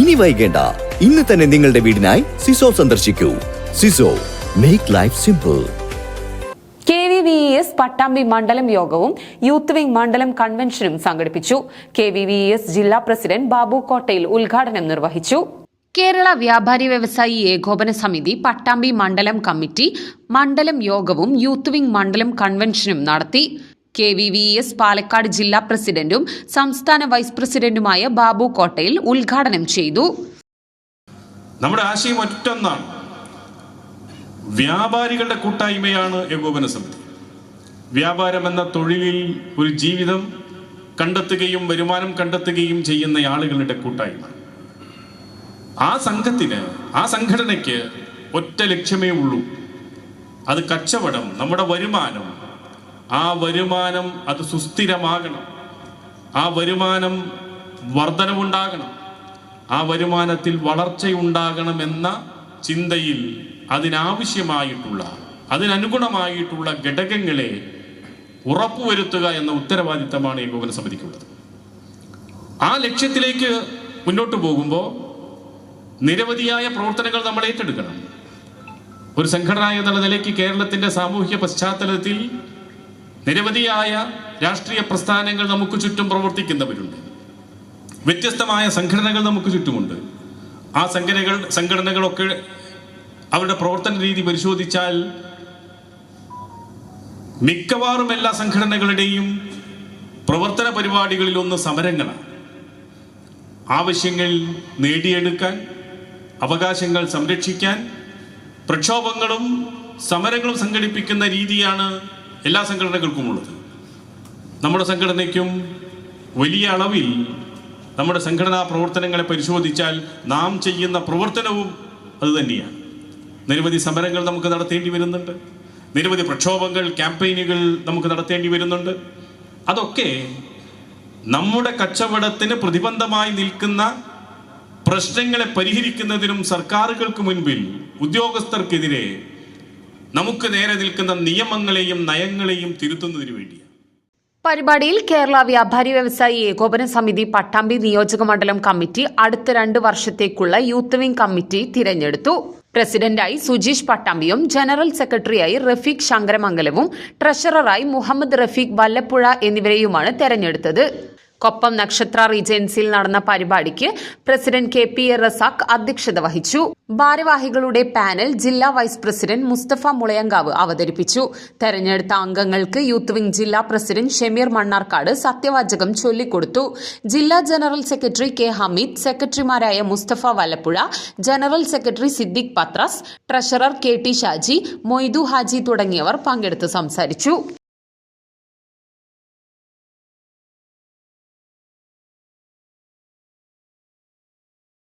ഇനി വൈകേണ്ട. ഇന്ന് തന്നെ നിങ്ങളുടെ വീടിനായി സിസോ സന്ദർശിക്കൂ. സിസോ make life simple K V V S Pattambi മണ്ഡലം യോഗവും യൂത്ത് വിംഗ് മണ്ഡലം കൺവെൻഷനും സംഘടിപ്പിച്ചു. കെ വി വി എസ് ജില്ലാ പ്രസിഡന്റ് ബാബു കോട്ടയിൽ ഉദ്ഘാടനം നിർവഹിച്ചു. കേരള വ്യാപാരി വ്യവസായി ഏകോപന സമിതി പട്ടാമ്പി മണ്ഡലം കമ്മിറ്റി മണ്ഡലം യോഗവും യൂത്ത് വിംഗ് മണ്ഡലം കൺവെൻഷനും നടത്തി. K V V S Palakkad ജില്ലാ പ്രസിഡന്റും സംസ്ഥാന വൈസ് പ്രസിഡന്റുമായ ബാബു കോട്ടയിൽ ഉദ്ഘാടനം ചെയ്തു. നമ്മുടെ ആശയം ഒറ്റൊന്നാണ്. വ്യാപാരികളുടെ കൂട്ടായ്മയാണ് ഏകോപന സമിതി. വ്യാപാരം എന്ന തൊഴിലിൽ ഒരു ജീവിതം കണ്ടെത്തുകയും വരുമാനം കണ്ടെത്തുകയും ചെയ്യുന്ന ആളുകളുടെ കൂട്ടായ്മ. ആ സംഘത്തിന് ആ സംഘടനയ്ക്ക് ഒറ്റ ലക്ഷ്യമേ ഉള്ളൂ. അത് കച്ചവടം നമ്മുടെ വരുമാനം ആ വരുമാനം അത് സുസ്ഥിരമാകണം. ആ വരുമാനം വർധനവുണ്ടാകണം ആ വരുമാനത്തിൽ വളർച്ചയുണ്ടാകണമെന്ന ചിന്തയിൽ അതിനാവശ്യമായിട്ടുള്ള അതിനനുഗുണമായിട്ടുള്ള ഘടകങ്ങളെ ഉറപ്പുവരുത്തുക എന്ന ഉത്തരവാദിത്തമാണ് ഏകോപന സമിതിക്കുള്ളത് ആ ലക്ഷ്യത്തിലേക്ക് മുന്നോട്ട് പോകുമ്പോൾ നിരവധിയായ പ്രവർത്തനങ്ങൾ നമ്മൾ ഏറ്റെടുക്കണം. ഒരു സംഘടന എന്നുള്ള നിലയ്ക്ക് കേരളത്തിന്റെ സാമൂഹിക പശ്ചാത്തലത്തിൽ നിരവധിയായ രാഷ്ട്രീയ പ്രസ്ഥാനങ്ങൾ നമുക്ക് ചുറ്റും പ്രവർത്തിക്കുന്നവരുണ്ട്. വ്യത്യസ്തമായ സംഘടനകൾ നമുക്ക് ചുറ്റുമുണ്ട്. ആ സംഘടനകൾ സംഘടനകളൊക്കെ അവരുടെ പ്രവർത്തന രീതി പരിശോധിച്ചാൽ മിക്കവാറും എല്ലാ സംഘടനകളുടെയും പ്രവർത്തന പരിപാടികളിൽ ഒന്ന് സമരങ്ങളാണ്. ആവശ്യങ്ങൾ നേടിയെടുക്കാൻ അവകാശങ്ങൾ സംരക്ഷിക്കാൻ പ്രക്ഷോഭങ്ങളും സമരങ്ങളും സംഘടിപ്പിക്കുന്ന രീതിയാണ് എല്ലാ സംഘടനകൾക്കും ഉള്ളത്. നമ്മുടെ സംഘടനയ്ക്കും വലിയ അളവിൽ നമ്മുടെ സംഘടനാ പ്രവർത്തനങ്ങളെ പരിശോധിച്ചാൽ നാം ചെയ്യുന്ന പ്രവർത്തനവും അത് തന്നെയാണ്. നിരവധി സമരങ്ങൾ നമുക്ക് നടത്തേണ്ടി വരുന്നുണ്ട്. നിരവധി പ്രക്ഷോഭങ്ങൾ ക്യാമ്പയിനുകൾ നമുക്ക് നടത്തേണ്ടി വരുന്നുണ്ട്. അതൊക്കെ നമ്മുടെ കച്ചവടത്തിന് പ്രതിബന്ധമായി നിൽക്കുന്ന പ്രശ്നങ്ങളെ പരിഹരിക്കുന്നതിനും സർക്കാരുകൾക്ക് മുൻപിൽ ഉദ്യോഗസ്ഥർക്കെതിരെ നമുക്ക് നേരെ നിൽക്കുന്ന നിയമങ്ങളെയും നയങ്ങളെയും തിരുത്തുന്നതിന് വേണ്ടിയാണ്. പരിപാടിയിൽ കേരള വ്യാപാരി വ്യവസായി ഏകോപന സമിതി പട്ടാമ്പി നിയോജക മണ്ഡലം കമ്മിറ്റി അടുത്ത രണ്ട് വർഷത്തേക്കുള്ള യൂത്ത് വിംഗ് കമ്മിറ്റി തിരഞ്ഞെടുത്തു. പ്രസിഡന്റായി സുജീഷ് പട്ടാമ്പിയും ജനറൽ സെക്രട്ടറിയായി റഫീഖ് ശങ്കരമംഗലവും ട്രഷററായി മുഹമ്മദ് റഫീഖ് വല്ലപ്പുഴ എന്നിവരെയുമാണ് തെരഞ്ഞെടുത്തത്. കൊപ്പം നക്ഷത്ര റീജൻസിയിൽ നടന്ന പരിപാടിക്ക് president K P A Razak അധ്യക്ഷത വഹിച്ചു. ഭാരവാഹികളുടെ പാനൽ ജില്ലാ വൈസ് പ്രസിഡന്റ് മുസ്തഫ മുളയങ്കാവ് അവതരിപ്പിച്ചു. തെരഞ്ഞെടുത്ത അംഗങ്ങൾക്ക് യൂത്ത് വിംഗ് ജില്ലാ പ്രസിഡന്റ് ഷെമീർ മണ്ണാർക്കാട് സത്യവാചകം ചൊല്ലിക്കൊടുത്തു. ജില്ലാ ജനറൽ സെക്രട്ടറി കെ ഹമീദ് സെക്രട്ടറിമാരായ Musthafa Vallappuzha general secretary Siddique Pathras treasurer K T Shaji Moythu Haji തുടങ്ങിയവർ പങ്കെടുത്ത് സംസാരിച്ചു.